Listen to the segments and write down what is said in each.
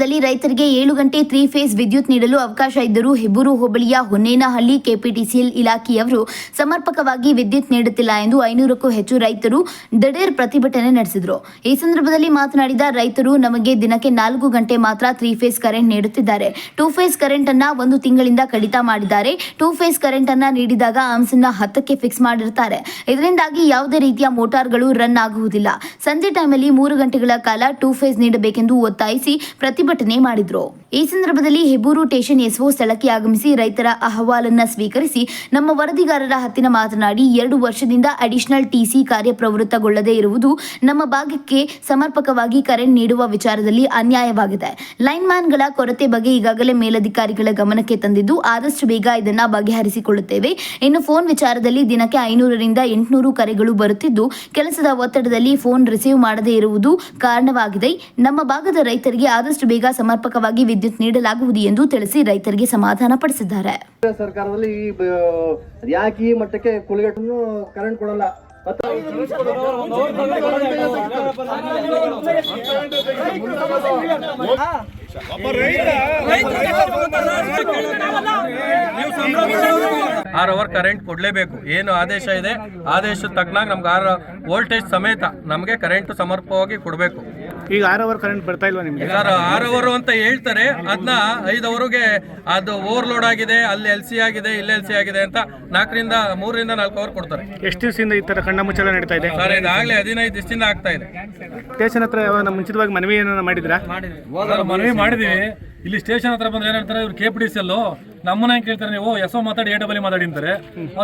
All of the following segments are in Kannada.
ದೇಶದಲ್ಲಿ ರೈತರಿಗೆ ಏಳು ಗಂಟೆ ತ್ರೀ ಫೇಸ್ ವಿದ್ಯುತ್ ನೀಡಲು ಅವಕಾಶ ಇದ್ದರೂ ಹೆಬ್ಬೂರು ಹೋಬಳಿಯ ಹೊನ್ನೇನಹಳ್ಳಿ ಕೆಪಿಟಿಸಿಎಲ್ ಇಲಾಖೆಯವರು ಸಮರ್ಪಕವಾಗಿ ವಿದ್ಯುತ್ ನೀಡುತ್ತಿಲ್ಲ ಎಂದು ಐನೂರಕ್ಕೂ ಹೆಚ್ಚು ರೈತರು ದಡೇರ್ ಪ್ರತಿಭಟನೆ ನಡೆಸಿದರು. ಈ ಸಂದರ್ಭದಲ್ಲಿ ಮಾತನಾಡಿದ ರೈತರು, ನಮಗೆ ದಿನಕ್ಕೆ ನಾಲ್ಕು ಗಂಟೆ ಮಾತ್ರ ತ್ರೀ ಫೇಸ್ ಕರೆಂಟ್ ನೀಡುತ್ತಿದ್ದಾರೆ. ಟೂ ಫೇಸ್ ಕರೆಂಟ್ ಅನ್ನ ಒಂದು ತಿಂಗಳಿಂದ ಕಡಿತ ಮಾಡಿದ್ದಾರೆ. ಟೂ ಫೇಸ್ ಕರೆಂಟ್ ಅನ್ನ ನೀಡಿದಾಗ ಆಮ್ಸನ್ನ ಹತ್ತಕ್ಕೆ ಫಿಕ್ಸ್ ಮಾಡಿರ್ತಾರೆ. ಇದರಿಂದಾಗಿ ಯಾವುದೇ ರೀತಿಯ ಮೋಟಾರ್ಗಳು ರನ್ ಆಗುವುದಿಲ್ಲ. ಸಂಜೆ ಟೈಮಲ್ಲಿ ಮೂರು ಗಂಟೆಗಳ ಕಾಲ ಟೂ ಫೇಸ್ ನೀಡಬೇಕೆಂದು ಒತ್ತಾಯಿಸಿ ಪ್ರತಿಭಟನೆ ಮಾಡಿದ್ರು. ಈ ಸಂದರ್ಭದಲ್ಲಿ ಹೆಬ್ಬೂರು ಟೇಷನ್ ಎಸ್ಒ ಸ್ಥಳಕ್ಕೆ ಆಗಮಿಸಿ ರೈತರ ಅಹವಾಲನ್ನ ಸ್ವೀಕರಿಸಿ ನಮ್ಮ ವರದಿಗಾರರ ಹತ್ತಿನ ಮಾತನಾಡಿ ಎರಡು ವರ್ಷದಿಂದ ಅಡಿಷನಲ್ ಟಿಸಿ ಕಾರ್ಯಪ್ರವೃತ್ತಗೊಳ್ಳದೇ ಇರುವುದು ನಮ್ಮ ಭಾಗಕ್ಕೆ ಸಮರ್ಪಕವಾಗಿ ಕರೆಂಟ್ ನೀಡುವ ವಿಚಾರದಲ್ಲಿ ಅನ್ಯಾಯವಾಗಿದೆ. ಲೈನ್ ಮ್ಯಾನ್ಗಳ ಕೊರತೆ ಬಗ್ಗೆ ಈಗಾಗಲೇ ಮೇಲಧಿಕಾರಿಗಳ ಗಮನಕ್ಕೆ ತಂದಿದ್ದು ಆದಷ್ಟು ಬೇಗ ಇದನ್ನ ಬಗೆಹರಿಸಿಕೊಳ್ಳುತ್ತೇವೆ. ಇನ್ನು ಫೋನ್ ವಿಚಾರದಲ್ಲಿ ದಿನಕ್ಕೆ ಐನೂರರಿಂದ ಎಂಟುನೂರು ಕರೆಗಳು ಬರುತ್ತಿದ್ದು, ಕೆಲಸದ ಒತ್ತಡದಲ್ಲಿ ಫೋನ್ ರಿಸೀವ್ ಮಾಡದೇ ಇರುವುದು ಕಾರಣವಾಗಿದೆ. ನಮ್ಮ ಭಾಗದ ರೈತರಿಗೆ ಆದಷ್ಟು ಬೇಗ ಸಮರ್ಪಕವಾಗಿ ವಿದ್ಯುತ್ ನೀಡಲಾಗುವುದು ಎಂದು ತಿಳಿಸಿ ರೈತರಿಗೆ ಸಮಾಧಾನ ಪಡಿಸಿದ್ದಾರೆ. ಸರ್ಕಾರದಲ್ಲಿ ಈ ಯಾಕೆ ಈ ಮಟ್ಟಕ್ಕೆ ಕುಳಿಗಟ್ಟನ್ನು ಕರೆಂಟ್ ಕೊಡಲ್ಲ? ಆರ್ ಅವರ್ ಕರೆಂಟ್ ಕೊಡಲೇಬೇಕು. ಏನು ಆದೇಶ ಇದೆ? ಆದೇಶದ ತಕ್ಕನಾಗ ನಮ್ಗೆ ಆರ್ ವೋಲ್ಟೇಜ್ ಸಮೇತ ನಮಗೆ ಕರೆಂಟ್ ಸಮರ್ಪಕವಾಗಿ ಕೊಡಬೇಕು. ಈಗ ಆರ್ ಅವರ್ ಕರೆಂಟ್ ಬರ್ತಾ ಇಲ್ವಾ ನಿಮಗೆ? ಸರ್ ಆರ್ ಅವರ್ ಅಂತ ಹೇಳ್ತಾರೆ. ಅದನ್ನ ಐದು ಅವರ್ಗೆ ಅದು ಓವರ್ಲೋಡ್ ಆಗಿದೆ ಅಲ್ಲಿ ಎಲ್ ಸಿ ಆಗಿದೆ ಇಲ್ಲಿ ಎಲ್ ಸಿ ಆಗಿದೆ ಅಂತ ನಾಲ್ಕರಿಂದ ಮೂರರಿಂದ ನಾಲ್ಕು ಅವರ್ ಕೊಡ್ತಾರೆ. ಎಷ್ಟು ದಿವಸದಿಂದ ಈ ತರ ಕಣ್ಣ ಮುಚ್ಚಲ ನಡೀತಾ ಇದೆ? ಸರ್ ಇದಾಗಲೇ ಹದಿನೈದು ದಿವಸದಿಂದ ಆಗ್ತಾ ಇದೆ. ಸ್ಟೇಷನ್ ಹತ್ರ ಯಾವಾಗ ಮುಂಚಿತವಾಗಿ ಮನವಿ ಏನಾರ ಮಾಡಿದ್ರಾ? ಸರ್, ಮನವಿ ಮಾಡಿದೀವಿ. ಇಲ್ಲಿ ಸ್ಟೇಷನ್ ಹತ್ರ ಬಂದ್ರೆ ಏನಂತಾರೆ ಇವ್ರು ಕೆ ಪಿ ಡಿ ಸಿ ಎಲ್ಲೋ ನಮ್ಮನ್ನ ಹೆಂಗ್ ಕೇಳ್ತಾರೆ ನೀವು ಎಸ್ ಒ ಮಾತಾಡಿ ಎ ಡಬಲ್ ಮಾತಾಡಿ ಅಂತಾರೆ.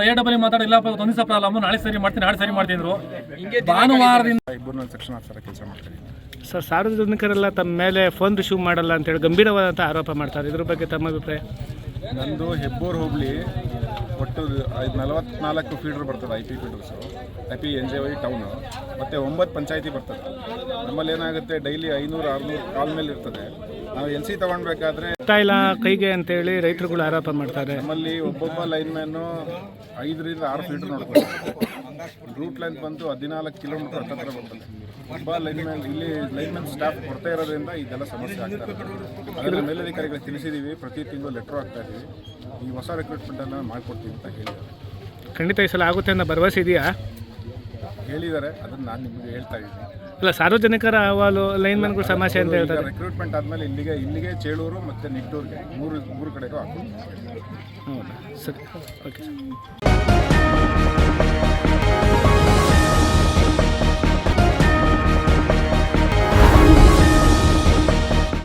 ಎ ಡಬಲ್ ಮಾತಾಡಿ ಇಲ್ಲಪ್ಪ ಇವತ್ತು ಒಂದು ದಿವಸ ಪ್ರಾಬ್ಲಮ್ ನಾಳೆ ಸರಿ ಮಾಡ್ತೀನಿ ನಾಳೆ ಸರಿ ಮಾಡ್ತೀನಿ ಕೆಲಸ ಭಾನುವಾರದಿಂದ ಸರ್, ಸಾರ್ವಜನಿಕರೆಲ್ಲ ತಮ್ಮ ಮೇಲೆ ಫೋನ್ ರಿಸೀವ್ ಮಾಡಲ್ಲ ಅಂತೇಳಿ ಗಂಭೀರವಾದಂಥ ಆರೋಪ ಮಾಡ್ತಾರೆ. ಇದ್ರ ಬಗ್ಗೆ ತಮ್ಮ ಅಭಿಪ್ರಾಯ? ನಂದು ಹೆಬ್ಬೂರು ಹೋಬಳಿ ಒಟ್ಟು ಐದು ನಲವತ್ನಾಲ್ಕು ಫೀಡರ್ ಬರ್ತದೆ, I P feeders I P N J Y town. ಮತ್ತು ಒಂಬತ್ತು ಪಂಚಾಯತಿ ಬರ್ತದೆ. ನಮ್ಮಲ್ಲಿ ಏನಾಗುತ್ತೆ ಡೈಲಿ ಐನೂರು, ಆರುನೂರು ಕಾಲ್ ಮೇಲೆ ಇರ್ತದೆ. ನಾವು ಎಲ್ ಸಿ ತಗೊಳ್ಬೇಕಾದ್ರೆ ಇಷ್ಟ ಇಲ್ಲ ಕೈಗೆ ಅಂತೇಳಿ ರೈತರುಗಳು ಆರೋಪ ಮಾಡ್ತಾರೆ. ನಮ್ಮಲ್ಲಿ ಒಬ್ಬೊಬ್ಬ ಲೈನ್ ಮ್ಯಾನು ಐದರಿಂದ ಆರು ಫೀಟ್ ನೋಡ್ಕೊಂಡು ರೂಟ್ ಲೈನ್ ಬಂದು ಹದಿನಾಲ್ಕು ಕಿಲೋಮೀಟರ್ ಹತ್ತಿರ ಬರ್ತದೆ. ಒಬ್ಬ ಲೈನ್ ಮ್ಯಾನ್ ಇಲ್ಲಿ ಲೈನ್ ಮ್ಯಾನ್ ಸ್ಟಾಫ್ ಕೊಡ್ತಾ ಇರೋದ್ರಿಂದ ಇದೆಲ್ಲ ಸಮಸ್ಯೆ ಆಗ್ತಾ ಇದೆ ಅದರ ಮೇಲಧಿಕಾರಿಗಳಿಗೆ ತಿಳಿಸಿದ್ದೀವಿ ಪ್ರತಿ ತಿಂಗಳು ಲೆಟ್ರ್ ಆಗ್ತಾ ಇದ್ದೀವಿ ಈ ಹೊಸ ರಿಕ್ರೂಟ್ಮೆಂಟನ್ನು ಮಾಡಿಕೊಡ್ತೀವಿ ಅಂತ ಹೇಳಿದ್ದಾರೆ. ಖಂಡಿತ ಈ ಸಲ ಆಗುತ್ತೆ ಅನ್ನೋ ಭರವಸೆ ಇದೆಯಾ? ಹೇಳಿದ್ದಾರೆ. ಅದನ್ನು ನಾನು ನಿಮಗೆ ಹೇಳ್ತಾ ಇದ್ದೀನಿ. ಇಲ್ಲ ಸಾರ್ವಜನಿಕರ ಅಹವಾಲು ಲೈನ್ಮನ್ಗಳ ಸಮಸ್ಯೆ ಅಂತ ಹೇಳ್ತಾರೆ. ರಿಕ್ರೂಟ್ಮೆಂಟ್ ಆದಮೇಲೆ ಇಲ್ಲಿಗೆ ಇಲ್ಲಿಗೆ ಚೇಳೂರು ಮತ್ತು ನಿಟ್ಟೂರಿಗೆ ಮೂರು ಮೂರು ಕಡೆಗೂ ಹಾಕ್ಬೋದು ಸರಿ. ಓಕೆ